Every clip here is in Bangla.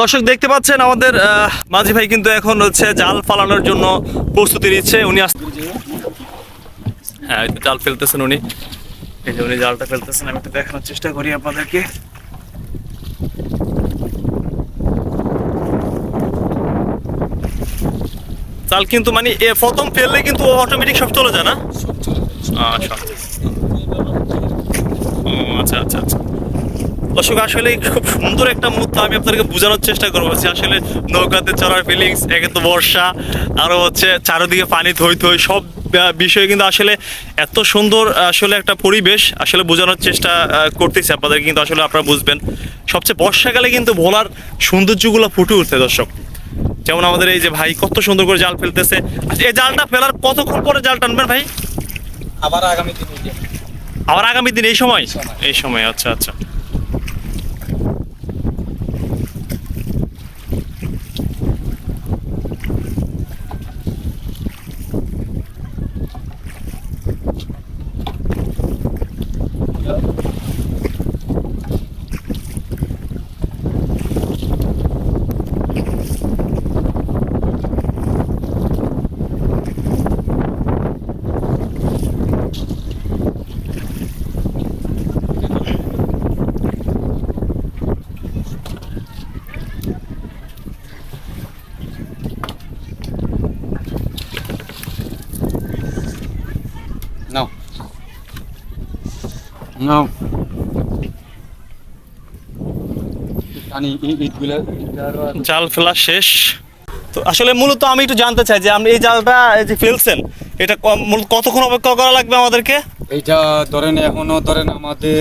দর্শক দেখতে পাচ্ছেন আমাদের মাঝি ভাই কিন্তু এখন হচ্ছে জাল ফালানোর জন্য প্রস্তুতি নিচ্ছে। উনি হ্যাঁ জাল ফেলতেছেন উনি। এই যে উনি জালটা ফেলতেছেন আমি একটু দেখানোর চেষ্টা করি আপনাদেরকে। জাল কিন্তু মানে এ প্রথম ফেললে কিন্তু অটোমেটিক সব চলে যায় না? আচ্ছা। ও, আচ্ছা আচ্ছা আচ্ছা। দর্শক আসলে খুব সুন্দর একটা মুহূর্ত আমি আপনাদেরকে বোঝানোর চেষ্টা করব। যে আসলে নৌকাতে চড়ার ফিলিংস একে তো বর্ষা আরও হচ্ছে চারিদিকে পানি থই থই সব বিষয়ে কিন্তু আসলে এত সুন্দর আসলে একটা পরিবেশ আসলে বোঝানোর চেষ্টা করতেছি। আপনাদের কিন্তু আসলে আপনারা বুঝবেন। সবচেয়ে বর্ষাকালে কিন্তু ভোলার সৌন্দর্যগুলো ফুটে উঠছে দর্শক। যেমন আমাদের এই যে ভাই কত সুন্দর করে জাল ফেলতেছে। আচ্ছা, এই জালটা ফেলার কতক্ষণ পরে জাল টানবেন ভাই? আবার আগামী দিন আবার আগামী দিন এই সময়। এই সময় আচ্ছা আচ্ছা। জাল ফেলা শেষ। তো আসলে মূলত আমি একটু জানতে চাই যে আপনি এই জালটা এই যে ফেলছেন এটা কতক্ষণ অপেক্ষা করা লাগবে আমাদেরকে? এইটা ধরেন এখনও ধরেন আমাদের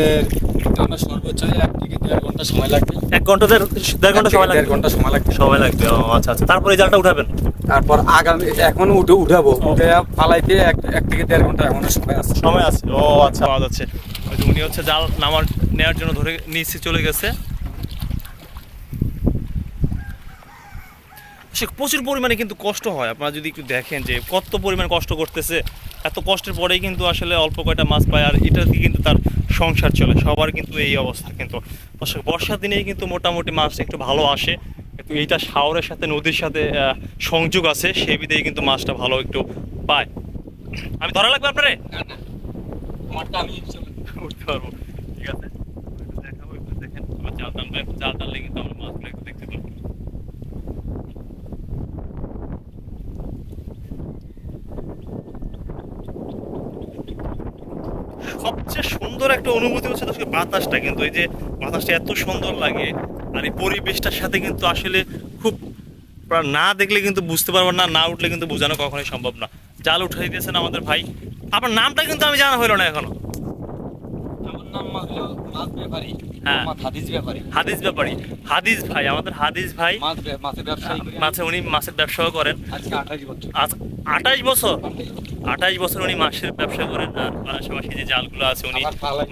সর্বোচ্চ এক থেকে দেড় ঘণ্টা সময় লাগবে। এক ঘণ্টা দেড় ঘণ্টা সময় দেড় লাগবে ঘণ্টা সময় লাগবে। সময় লাগবে আচ্ছা আচ্ছা। তারপরে এই জালটা উঠাবেন? তারপর আগামী এখন উঠে উঠাবো। উঠে এক এক থেকে দেড় ঘণ্টা এখনও সময় আছে। সময় আছে। ও আচ্ছা পাওয়া যাচ্ছে উনি হচ্ছে জাল নামার নেওয়ার জন্য ধরে নিচে চলে গেছে। সে প্রচুর পরিমাণে কিন্তু কষ্ট হয়। আপনারা যদি একটু দেখেন যে কত পরিমাণে কষ্ট করতেছে, এত কষ্টের পরেই কিন্তু আসলে অল্প কয়টা মাছ পায়, আর এটা দিয়ে কিন্তু তার সংসার চলে। সবার কিন্তু এই অবস্থা কিন্তু। বর্ষার দিনেই কিন্তু মোটামুটি মাছটা একটু ভালো আসে। একটু এইটা শাওরের সাথে, নদীর সাথে সংযোগ আছে সেই বিধেই কিন্তু মাছটা ভালো একটু পায়। আমি ধরা লাগবে আপনারে? উঠতে পারব ঠিক আছে দেখাবো একটু দেখেন একটু আমরা মাছগুলো একটু দেখতে পারব সবচেয়ে সুন্দর একটা অনুভূতি হচ্ছে দর্শক বাতাসটা, কিন্তু এই যে বাতাসটা এত সুন্দর লাগে, আর এই পরিবেশটার সাথে কিন্তু আসলে খুব না দেখলে কিন্তু বুঝতে পারবেন না না উঠলে কিন্তু বোঝানো কখনোই সম্ভব না। জাল উঠাই দিয়েছেন আমাদের ভাই। আপনার নামটা কিন্তু আমি জানা হইল না এখনও আমার নাম হলো মাছ ব্যাপারী হ্যাঁ। আমার হাদিস ব্যাপারী। হাদিস ব্যাপারী। হাদিস ভাই আমাদের হাদিস ভাই। মাছ মাছের ব্যবসায়ী মাছে উনি মাছের ব্যবসাও করেন। আজকে আঠাশ বছর। আজ আঠাশ বছর? আঠাশ বছর। উনি মাছের ব্যবসা করেন আর পাশাপাশি যে জালগুলো আছে উনি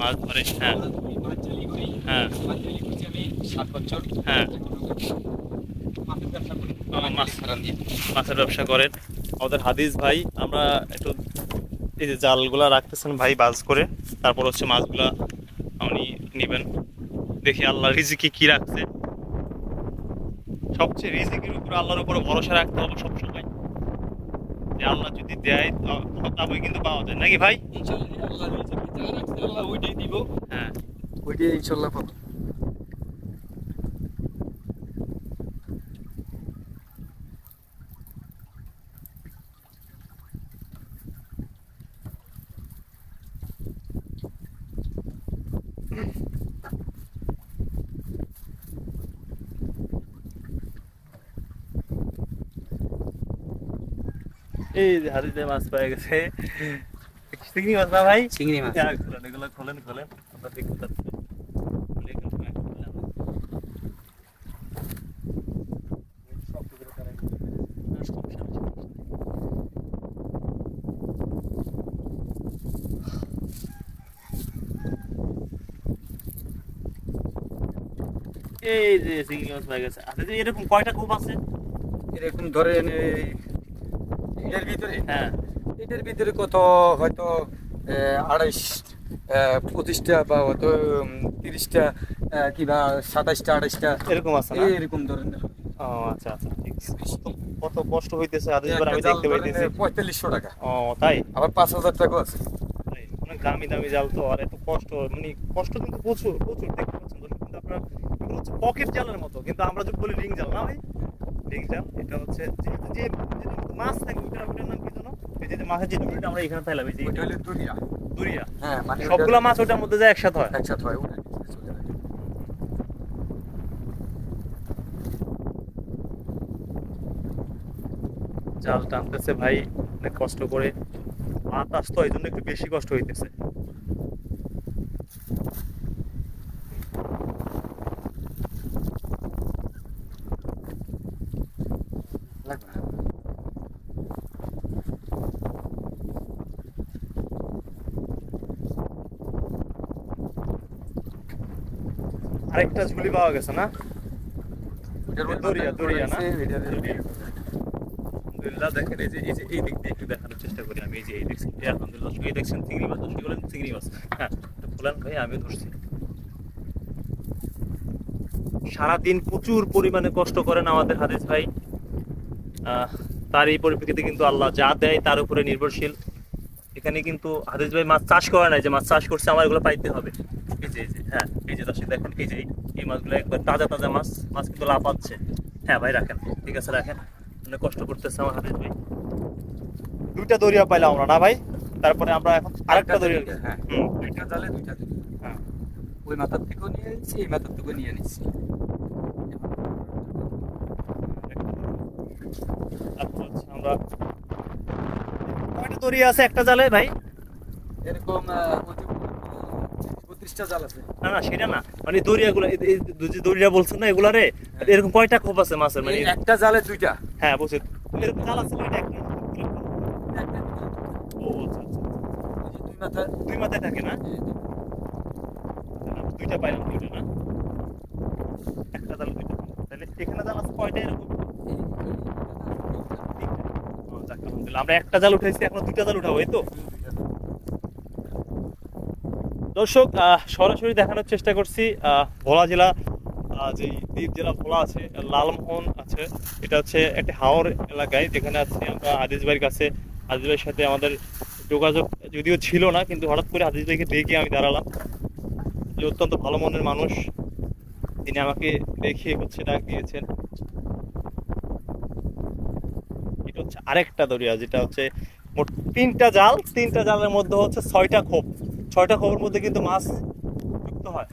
মাছ ধরে হ্যাঁ। হ্যাঁ। সাত বছর। হ্যাঁ। মাছের ব্যবসা করেন। আমাদের হাদিস ভাই আমরা একটু এই যে জালগুলা রাখতেছেন ভাই বাজ করে তারপর হচ্ছে মাছগুলা উনি নেবেন। দেখি আল্লাহ রিজিকে কি রাখছে। সবচেয়ে রিজিকের উপরে আল্লাহর উপরে ভরসা রাখতে হবে সবসময় যে আল্লাহ যদি দেয় ত- তবে কিন্তু পাওয়া যায়। নাকি ভাই? ইনশাআল্লাহ আল্লাহ রিজিকে যা রাখছে আল্লাহ ওইটাই দিব। হ্যাঁ। ওইটাই ইনশাআল্লাহ পাবো। এই যে হাদিসে মাছ পেয়ে গেছে। চিংড়ি মাছ না ভাই? চিংড়ি মাছ। খোলেন, এগুলো খোলেন খোলেন। আমরা দেখতে পাচ্ছি। এই যে চিংড়ি মাছ পেয়ে গেছে। আচ্ছা যে এরকম কয়টা কূপ আছে? এরকম ধরেন এই এটার ভিতরে? হ্যাঁ। এটার ভিতরে কত হয়তো আড়াইশ পঁচিশটা বা হয়তো তিরিশটা কিংবা সাতাইশটা আঠাইশটা এরকম আছে এরকম ধরনের। ও আচ্ছা আচ্ছা ঠিক কত- কষ্ট হইতেছে হাদিস আমি দেখতে পাইতেছি। পঁয়তাল্লিশশো টাকা। ও তাই? আবার পাঁচ হাজার টাকা আছে। অনেক দামি দামি জাল তো আর এত কষ্ট মানে কষ্ট কিন্তু প্রচুর প্রচুর দেখতে পাচ্ছেন। কিন্তু আপনার এগুলো হচ্ছে পকেট জালের মতো কিন্তু আমরা যদি বলি রিং জাল না ভাই? জাল এটা হচ্ছে যে যে যেটার মধ্যে মাছ থাকে ওইটার ওইটার নাম কি জানো? এই যে যে মাছের যে ডুবিটা আমরা এখানে পাইলাম এই যে ওইটা হলো দুনিয়া দুরিয়া। হ্যাঁ মানে সবগুলা মাছ ওটার মধ্যে যায় একসাথে হয়। একসাথে হয় ওটা নিচে চলে যায়। জাল টানতেছে ভাই অনেক কষ্ট করে। বাতাস তো এই জন্য একটু বেশি কষ্ট হইতেছে। লাগবে না। আরেকটা ঝুলি পাওয়া গেছে না দরিয়া, দরিয়া না? রয়েছে, এটার- দরিয়া। আলহামদুলিল্লাহ দেখেন এই যে এই যে এই দিক দিয়ে একটু দেখানোর চেষ্টা করি আমি এই যে এই দেখছি আলহামদুলিল্লাহ দেখছেন চিংড়ি মাছ দর্শক বলেন চিংড়ি মাছ হ্যাঁ এটা ভাই আমি ধরছি সারাদিন প্রচুর পরিমাণে কষ্ট করেন আমাদের হাদিস ভাই তার এই পরিপ্রেক্ষিতে কিন্তু আল্লাহ যা দেয় তার উপরে নির্ভরশীল। এখানে কিন্তু হাদিস ভাই মাছ চাষ করে নাই যে মাছ চাষ করছে আমার এগুলো পাইতে হবে। এই যে এই যে হ্যাঁ এই যে দর্শক দেখেন এই যে এই মাছগুলো একবার তাজা তাজা মাছ মাছ কিন্তু লাফাচ্ছে। হ্যাঁ ভাই রাখেন ঠিক আছে রাখেন। অনেক কষ্ট করতেছে আমার হাদিস ভাই। দুইটা দরিয়া পাইলাম আমরা না ভাই? তারপরে আমরা এখন আরেকটা দরিয়া হ্যাঁ। হুম। দুইটা জালে দুইটা। হ্যাঁ। ওই মাথার থেকেও নিয়ে নিচ্ছি এই মাথার থেকেও নিয়ে নিচ্ছি আচ্ছা আচ্ছা আমরা কয়টা দরিয়া আছে? একটা জালে ভাই? এরকম বত্রিশটা জাল আছে। না না সেটা না। মানে এই যে বলছেন না এগুলা এরকম কয়টা খোপ আছে মাছের? মানে একটা জালে দুইটা। হ্যাঁ বুঝছি এরকম জাল আছে এটা একটা? ও আচ্ছা আচ্ছা দুই মাথা দুই মাথায় থাকে না? দুইটা পাইলাম দুইটা না? একটা জাল দুইটা। তাহলে এখানে জাল আছে কয়টা এরকম। আমরা একটা জাল উঠাইছি, এখন দুইটা জাল উঠাবো, এই তো? দর্শক সরাসরি দেখানোর চেষ্টা করছি ভোলা জেলা যে দ্বীপ জেলা ভোলা আছে, লালমোহন আছে, এটা হচ্ছে একটা হাওর এলাকায়, যেখানে আছি আমরা আদিস ভাইয়ের কাছে। আদিস ভাইয়ের সাথে আমাদের যোগাযোগ যদিও ছিল না, কিন্তু হঠাৎ করে আদিস ভাইকে দেখে আমি দাঁড়ালাম। যে অত্যন্ত ভালো মনের মানুষ, তিনি আমাকে দেখে হচ্ছে ডাক দিয়েছেন এটা হচ্ছে আরেকটা দরিয়া যেটা হচ্ছে মোট তিনটা জাল তিনটা জালের মধ্যে হচ্ছে ছয়টা খোপ। ছয়টা খোপের মধ্যে কিন্তু মাছ যুক্ত হয়।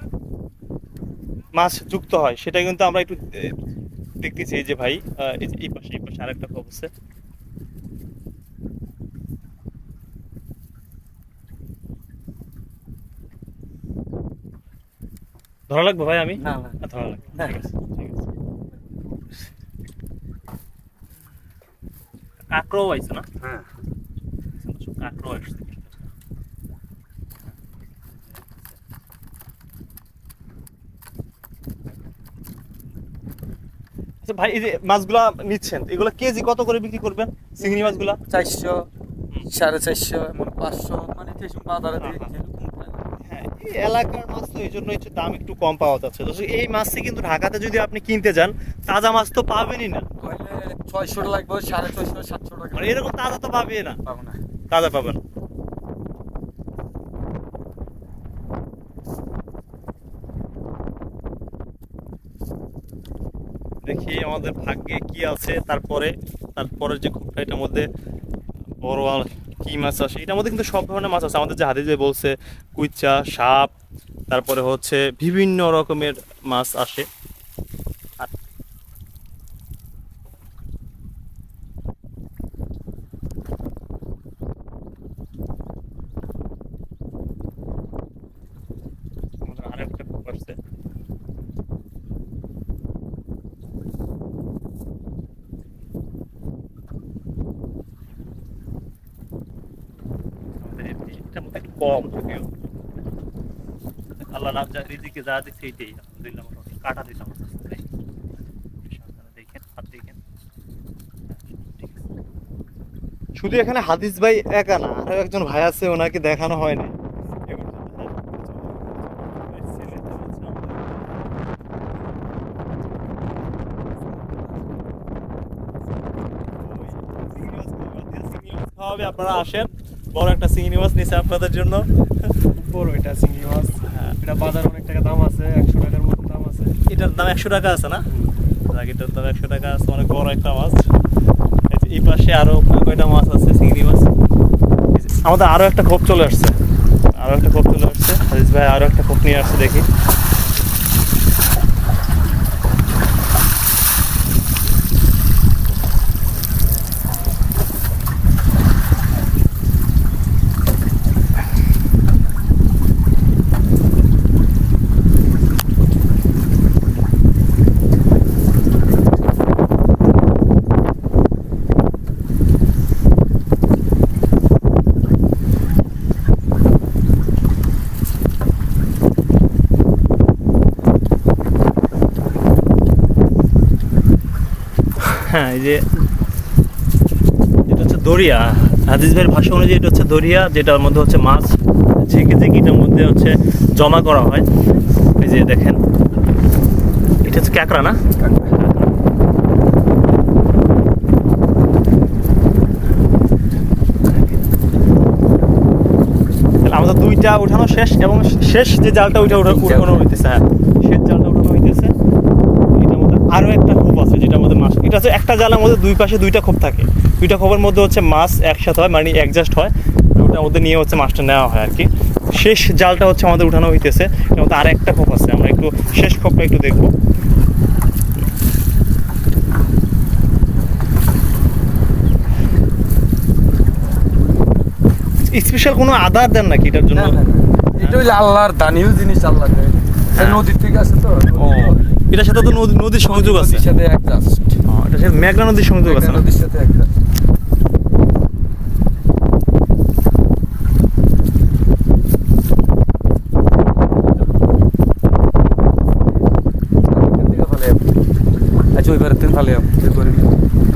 মাছ যুক্ত হয়। সেটা কিন্তু আমরা একটু দেখতেছি এই যে ভাই এই পাশে এই পাশে আরেকটা খোপ আছে। ধরা লাগবে ভাই আমি? না ধরা লাগবে ঠিক আছে ঠিক আছে কাঁকড়াও আইছে না? হ্যাঁ। কাঁকড়াও আসছে। আচ্ছা ভাই এই যে মাছগুলা নিচ্ছেন এগুলা কেজি কত করে বিক্রি করবেন? চিংড়ি মাছগুলা? চারশো সাড়ে চারশো এমন পাঁচশো মানে যেসব বাজারে হ্যাঁ, হ্যাঁ। হ্যাঁ এই এলাকার মাছ তো এই জন্য একটু দাম একটু কম পাওয়া যাচ্ছে। তো এই মাছটি কিন্তু ঢাকাতে যদি আপনি কিনতে যান তাজা মাছ তো পাবেনই না। ছয়শো টাকা লাগবে সাড়ে ছয়শো সাতশো টাকা। মানে এরকম তাজা তো পাবে না। পাবো না। তাজা পাবেন। দেখি আমাদের ভাগ্যে কি আছে তারপরে তারপরে যে খুব এটার মধ্যে বড় আর কি মাছ আছে এটার মধ্যে কিন্তু সব ধরনের মাছ আছে। আমাদের যে হাদিসে বলছে কুইচা সাপ তারপরে হচ্ছে বিভিন্ন রকমের মাছ আসে। কম যদিও। আল্লাহ রাজ্জা রিজিকে যা দিচ্ছে এইটাই আলহামদুলিল্লাহ মোটামুটি। কাটা দিলাম। শুধু এখানে হাদিস ভাই একা না আরও একজন ভাই আছে ওনাকে দেখানো হয়নি আপনারা আসেন। বড় একটা চিংড়ি মাছ নিচে আপনাদের জন্য। বড় এটা চিংড়ি মাছ। হ্যাঁ। এটা বাজার অনেক টাকা দাম আছে একশো টাকার মতো দাম আছে। এটার দাম একশো টাকা আছে না? এটার দাম একশো টাকা আছে অনেক বড় একটা মাছ। এই পাশে আরও কয়টা মাছ আছে চিংড়ি মাছ? আমাদের আরও একটা খোপ চলে আসছে। আরও একটা খোপ চলে আসছে। হাজিজ ভাই আরও একটা খোপ নিয়ে আসছে দেখি হ্যাঁ এই যে এটা হচ্ছে দরিয়া। হাদিস ভাইয়ের ভাষা অনুযায়ী এটা হচ্ছে দরিয়া যেটার মধ্যে হচ্ছে মাছ ঝেঁকে ঝেঁকে এটার মধ্যে হচ্ছে জমা করা হয়। এই যে দেখেন এটা হচ্ছে ক্যাকড়া না? আমাদের দুইটা উঠানো শেষ এবং শেষ যে জালটা ওইটা উঠানো হইতেছে হ্যাঁ। শেষ জালটা উঠানো হইতেছে। এটার মধ্যে আরও একটা খোপ আছে যেটার মধ্যে মাছ এটা হচ্ছে একটা জালের মধ্যে দুই পাশে দুইটা খোপ থাকে। দুইটা খোপের মধ্যে হচ্ছে মাছ একসাথে হয় মানে অ্যাডজাস্ট হয়। ওটার মধ্যে নিয়ে হচ্ছে মাছটা নেওয়া হয় আর কি শেষ জালটা হচ্ছে আমাদের উঠানো হইতেছে। মধ্যে আর একটা খোপ আছে আমরা একটু শেষ খোপটা একটু দেখব। স্পেশাল কোনো আদার দেন নাকি এটার জন্য? এটা হচ্ছে আল্লাহর দানীয় জিনিস আল্লাহ দেয়। নদীর থেকে আসে তো ও এটার সাথে তো নদী নদীর সংযোগ আছে। সাথে অ্যাডজাস্ট সাথে মেঘনা নদীর সংযোগ আছে নদীর সাথে অ্যাডজাস্ট আচ্ছা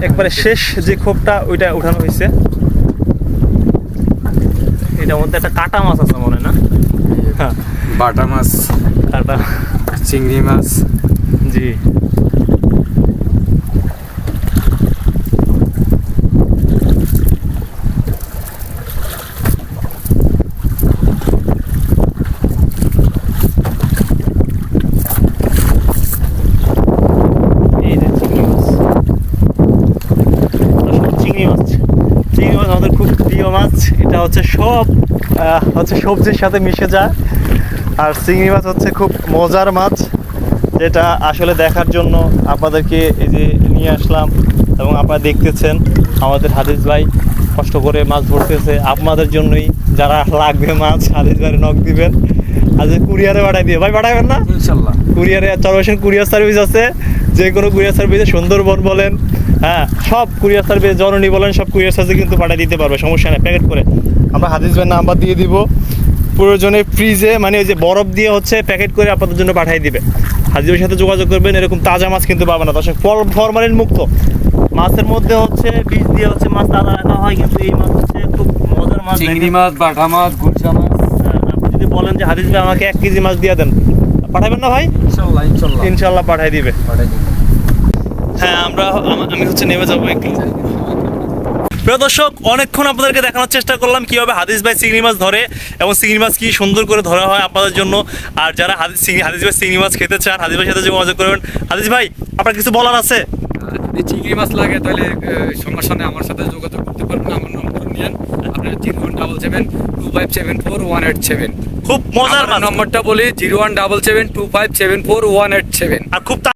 একবারে শেষ যে খোপটা ওইটা উঠানো হয়েছে। এটার মধ্যে একটা কাটা মাছ আছে মনে না? হ্যাঁ বাটা মাছ কাটা। চিংড়ি মাছ। জি এই যে চিংড়ি মাছ আসলে চিংড়ি মাছ চিংড়ি মাছ আমাদের খুব প্রিয় মাছ এটা হচ্ছে সব হচ্ছে সবজির সাথে মিশে যায়। আর চিংড়ি মাছ হচ্ছে খুব মজার মাছ যেটা আসলে দেখার জন্য আপনাদেরকে এই যে নিয়ে আসলাম এবং আপনারা দেখতেছেন আমাদের হাদিস ভাই কষ্ট করে মাছ ধরতেছে। আপনাদের জন্যই যারা লাগবে মাছ হাদিস ভাই নখ দিবেন। আজকে কুরিয়ারে পাঠাই দিয়ে। ভাই পাঠাবেন না? ইনশাল্লাহ। কুরিয়ারে চরবেশন কুরিয়ার সার্ভিস আছে। যে কোনো কুরিয়ার সার্ভিসে সুন্দরবন বলেন হ্যাঁ সব কুরিয়ার সার্ভিস জননী বলেন সব কুরিয়ার সার্ভিসে কিন্তু পাঠিয়ে দিতে পারবে সমস্যা নেই প্যাকেট করে। আমরা হাদিস ভাইয়ের নাম্বার দিয়ে দিব। প্রয়োজনে ফ্রিজে মানে ওই যে বরফ দিয়ে হচ্ছে প্যাকেট করে আপনাদের জন্য পাঠিয়ে দিবে। হাদিস ভাইয়ের সাথে যোগাযোগ করবেন এরকম তাজা মাছ কিন্তু পাবে না। তার সঙ্গে ফল ফরমালিন মুক্ত। মাছের মধ্যে হচ্ছে বীজ দিয়ে হচ্ছে মাছ তাজা রাখা হয় কিন্তু এই মাছ হচ্ছে খুব মজার মাছ চিংড়ি মাছ বাটা মাছ গুলশা মাছ। হ্যাঁ, আপনি যদি বলেন যে হাদিস ভাই আমাকে এক কেজি মাছ দিয়ে দেন পাঠাবেন না ভাই? ইনশাল্লাহ ইনশাল্লাহ। পাঠিয়ে দিবে। পাঠাই দিবো। হ্যাঁ আমরা আমি হচ্ছে নেমে যাব একটু প্রিয় দর্শক অনেকক্ষণ আপনাদেরকে দেখানোর চেষ্টা করলাম কীভাবে হাদিস ভাই চিংড়ি মাছ ধরে এবং চিংড়ি মাছ কি সুন্দর করে ধরা হয় আপনাদের জন্য। আর যারা হাদিস চিংড়ি হাদিস ভাই চিংড়ি মাছ খেতে চান হাদিস ভাইয়ের সাথে যোগাযোগ করবেন। হাদিস ভাই আপনার কিছু বলার আছে? চিংড়ি মাছ লাগে তাহলে সমস্যা নেই আমার সাথে যোগাযোগ করতে পারবেন। আমার নম্বর আপনার zero one double seven two five seven four one eight seven. খুব মজার নম্বরটা বলি zero one double seven two five seven four one eight seven. আর খুব